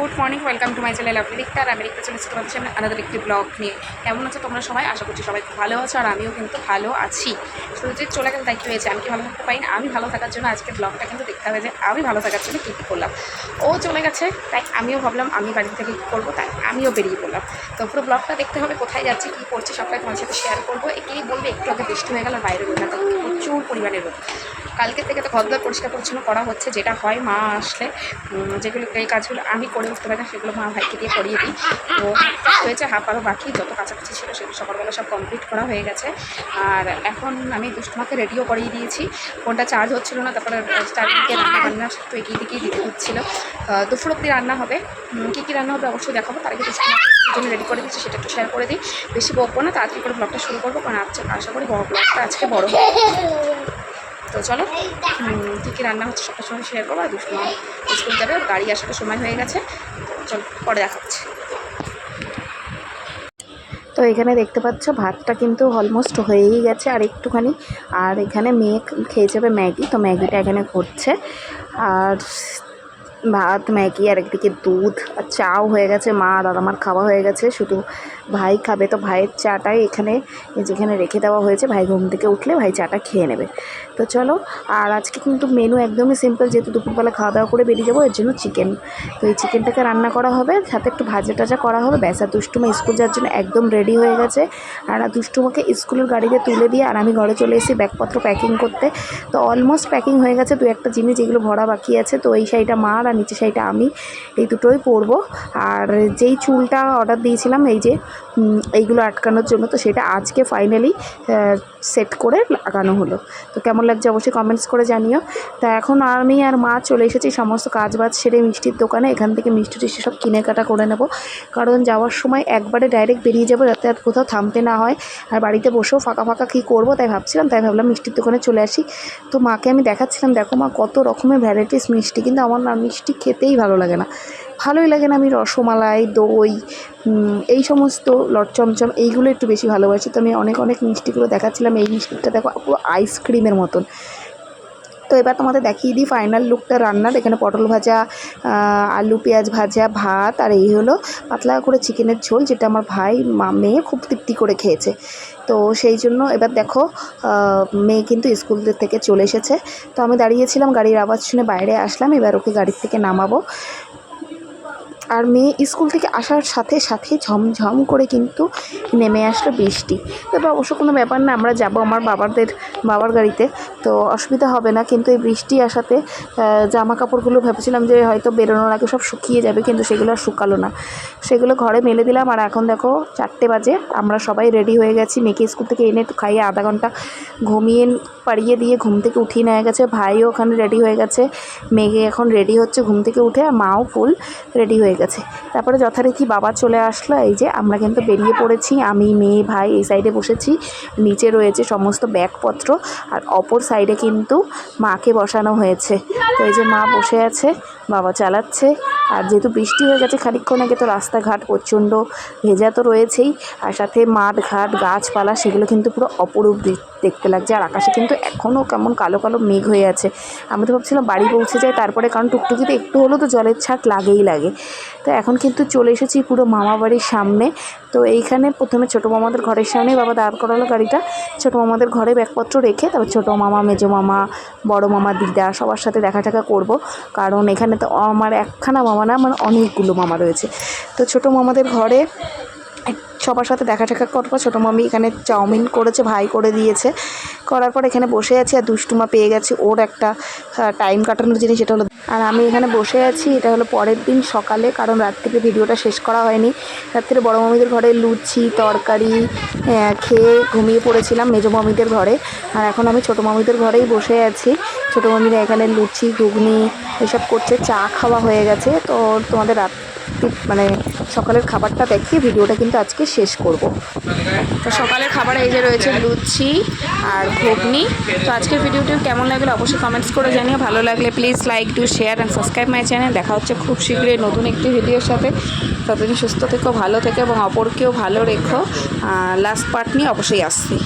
Welcome to my channel আপনি দেখতে আর আমি দেখতে চলেছি তোমাদের সামনে আলাদা একটি ব্লগ নিয়ে। কেমন আছো তোমরা সবাই? আশা করছি সবাই ভালো আছো আর আমিও কিন্তু ভালো আছি। শুধু যে চলে গেলে কি হয়েছে? আমি কি ভালো থাকতে পারি না? আমি ভালো থাকার জন্য আজকে ব্লগটা কিন্তু দেখতে হবে যে আমি ভালো থাকার জন্য কী কী করলাম। ও চলে গেছে, তাই আমিও ভাবলাম আমি বাড়ি থেকে কী করব, তাই আমিও বেরিয়ে পড়লাম। তো পুরো ব্লগটা দেখতে হবে, কোথায় যাচ্ছি, কী করছি, সবটাই তোমার সাথে শেয়ার করব। একেই বলবে, একটু আগে বৃষ্টি হয়ে গেল, বাইরে রোদ, প্রচুর পরিমাণে রোদ। কালকে থেকে তো ঘরদোর পরিষ্কার পরিচ্ছন্ন করা হচ্ছে, যেটা হয় মা আসলে যেগুলো এই কাজগুলো আমি করে উঠতে পারি না, সেগুলো মা ভাইকে দিয়ে করিয়ে দিই। তো হয়েছে হাফ আরও বাকি, যত কাছাকাছি ছিল সেগুলো সকালবেলা সব কমপ্লিট করা হয়ে গেছে। আর এখন আমি দুষ্টমাকে রেডিও করিয়ে দিয়েছি। ফোনটা চার্জ হচ্ছিল না, তারপরে চারিদিকে রান্না তো এগিয়ে দিকেই দিতে হচ্ছিল। দুপুর অব্দি রান্না হবে। কী কী রান্না হবে অবশ্যই দেখাবো। তার আগে জন্য রেডি করে দিচ্ছি সেটা একটু শেয়ার করে দিই। বেশি বকবো না, তাড়াতাড়ি করে ব্লগটা শুরু করব। কারণ আজকে আশা করি বড় ব্লগটা আজকে বড় হবে। তো চলো কী কী রান্না হচ্ছে সবার সঙ্গে শেয়ার করব, আর দুষ্টু মা স্কুল যাবে গাড়ি আসার সময় হয়ে গেছে। চলো, পরে দেখা হচ্ছে। তো এখানে দেখতে পাচ্ছ, ভাতটা কিন্তু অলমোস্ট হয়েই গেছে আর একটুখানি। আর এখানে মেয়ে খেয়ে যাবে ম্যাগি, তো ম্যাগিটা এখানে করছে আর ভাত, ম্যাগি, আর একদিকে দুধ, আর চাও হয়ে গেছে, মা আর আমার খাওয়া হয়ে গেছে, শুধু ভাই খাবে তো ভাইয়ের চাটাই এখানে যেখানে রেখে দেওয়া হয়েছে, ভাই ঘুম থেকে উঠলে ভাই চাটা খেয়ে নেবে। তো চলো, আর আজকে কিন্তু মেনু একদমই সিম্পল যেহেতু দুপুরবেলা খাওয়া দাওয়া করে বেরিয়ে যাব, এর জন্য চিকেন তো এই চিকেনটাকে রান্না করা হবে, সাথে একটু ভাজা টাজা করা হবে, ব্যাস, আর দুষ্টুমা স্কুল যাওয়ার জন্য একদম রেডি হয়ে গেছে। আর দুষ্টুমাকে স্কুলের গাড়িতে তুলে দিয়ে, আর আমি ঘরে চলে এসেছি ব্যাগপত্র প্যাকিং করতে। তো অলমোস্ট প্যাকিং হয়ে গেছে দু একটা জিনিস যেগুলো ভরা বাকি আছে, তো এই শাড়িটা মার, আর নিচে শাড়িটা আমি, এই দুটোই পরবো। আর যেই চুলটা অর্ডার দিয়েছিলাম, এই যে এইগুলো আটকানোর জন্য। তো সেটা আজকে ফাইনালি সেট করে লাগানো হলো। তো কেমন লাগছে অবশ্যই কমেন্টস করে জানিও। তা এখন আমি আর মা চলে এসেছি, সমস্ত কাজ বাজ সেরে মিষ্টির দোকানে। এখান থেকে মিষ্টি টিষ্টি সব কিনে কাটা করে নেব। কারণ যাওয়ার সময় একবারে ডাইরেক্ট বেরিয়ে যাব যাতে আর কোথাও থামতে না হয়। আর বাড়িতে বসেও ফাঁকা ফাঁকা কী করব তাই ভাবছিলাম, তাই ভাবলাম মিষ্টির দোকানে চলে আসি। তো মাকে আমি দেখাচ্ছিলাম, দেখো মা কত রকমের ভ্যারাইটিস মিষ্টি। কিন্তু আমার না মিষ্টি খেতেই ভালো লাগে না। ভালোই লাগে না আমি রসমালাই, দই এই সমস্ত লট চমচম, এইগুলো একটু বেশি ভালোবাসি। তো আমি অনেক অনেক মিষ্টিগুলো দেখাচ্ছিলাম, এই মিষ্টিটা দেখো, পুরো আইসক্রিমের মতন। তো এবার তোমাদের দেখিয়ে দিই ফাইনাল লুকটা রান্নার। এখানে পটল ভাজা আলু পেঁয়াজ ভাজা, ভাত, আর এই হলো পাতলা করে চিকেনের ঝোল, যেটা আমার ভাই মা, মেয়ে খুব তৃপ্তি করে খেয়েছে। তো সেই জন্য এবার দেখো মেয়ে কিন্তু স্কুল থেকে চলে এসেছে। তো আমি দাঁড়িয়েছিলাম, গাড়ির আওয়াজ শুনে বাইরে আসলাম, এবার ওকে গাড়ির থেকে নামাবো। আর মেয়ে স্কুল থেকে আসার সাথে সাথে ঝমঝম করে কিন্তু নেমে আসলো বৃষ্টি। তবে অবশ্য কোনো ব্যাপার না, আমরা যাব আমার বাবাদের, বাবার গাড়িতে। তো অসুবিধা হবে না, কিন্তু এই বৃষ্টি আসাতে জামা কাপড়গুলো ভেবেছিলাম যে হয়তো বেরোনোর আগে সব শুকিয়ে যাবে, কিন্তু সেগুলো আর শুকালো না। সেগুলো ঘরে মেলে দিলাম, আর এখন দেখো চারটে বাজে, আমরা সবাই রেডি হয়ে গেছি। মেয়েকে স্কুল থেকে এনে একটু খাইয়ে আধা ঘণ্টা ঘুমিয়ে পাড়িয়ে দিয়ে ঘুম থেকে উঠিয়ে নেওয়া গেছে। ভাইও ওখানে রেডি হয়ে গেছে। মেঘে এখন রেডি হচ্ছে ঘুম থেকে উঠে আর মাও ফুল রেডি হয়ে গেছে। তারপরে যথারীতি বাবা চলে আসলো। এই যে আমরা কিন্তু বেরিয়ে পড়েছি। আমি, মেয়ে, ভাই এই সাইডে বসেছি। নিচে রয়েছে সমস্ত ব্যাগপত্র আর অপর সাইডে কিন্তু মাকে বসানো হয়েছে। তো এই যে মা বসে আছে, বাবা চালাচ্ছে। আর যেহেতু বৃষ্টি হয়ে গেছে, খানিকক্ষণ আগে তো রাস্তাঘাট প্রচণ্ড ভেজা তো রয়েছেই। আর সাথে মাঠ, ঘাট, গাছপালা, সেগুলো কিন্তু পুরো অপরূপ দেখ- দেখতে লাগছে। আর আকাশে কিন্তু এখনও কেমন কালো কালো মেঘ হয়ে আছে। আমি তো ভাবছিলাম বাড়ি পৌঁছে যাই, তারপরে কারণ টুকটুকিতে একটু হলেও তো জলের ছাট লাগেই লাগে। তো এখন কিন্তু চলে এসেছি পুরো মামা বাড়ির সামনে। তো এইখানে প্রথমে ছোটো মামাদের ঘরের সামনেই বাবা দাঁড় করালো গাড়িটা। ছোটো মামাদের ঘরে ব্যাগপত্র রেখে তারপর ছোটো মামা, মেজো মামা, বড় মামা, দিদা সবার সাথে দেখা টাকা করব। কারণ এখানে তো আমার একখানা মামা না আমার অনেকগুলো মামা রয়েছে। তো ছোটো মামাদের ঘরে সবার সাথে দেখা টাকা করব ছোটো মামি এখানে চাউমিন করেছে, ভাই করে দিয়েছে। করার পর এখানে বসে আছি আর দুষ্টুমা পেয়ে গেছে ওর একটা টাইম কাটানোর জিনিস, সেটা হলো আর আমি এখানে বসে আছি, এটা হলো পরের দিন সকালে, কারণ রাত থেকে ভিডিওটা শেষ করা হয়নি। রাত্রে বড় মামিদের ঘরে লুচি, তরকারি খেয়ে ঘুমিয়ে পড়েছিলাম মেজো মামিদের ঘরে। আর এখন আমি ছোটো মামিদের ঘরেই বসে আছি। ছোটো মামিরা এখানে লুচি, ঘুগনি এসব করছে, চা খাওয়া হয়ে গেছে। তো তোমাদের রাত মানে সকালের খাবারটা দেখিয়ে ভিডিওটা কিন্তু আজকে শেষ করব। তো সকালের খাবার এই যে রয়েছে লুচি আর ঘুগনি। তো আজকের ভিডিওটি কেমন লাগল অবশ্যই কমেন্টস করে জানিও। ভালো লাগলে please like to share and subscribe my channel দেখা হচ্ছে খুব শীঘ্রই নতুন একটি ভিডিওর সাথে। ততদিন সুস্থ থেকো, ভালো থেকো এবং অপরকেও ভালো রেখো। লাস্ট পার্ট নিয়ে অবশ্যই আসছি।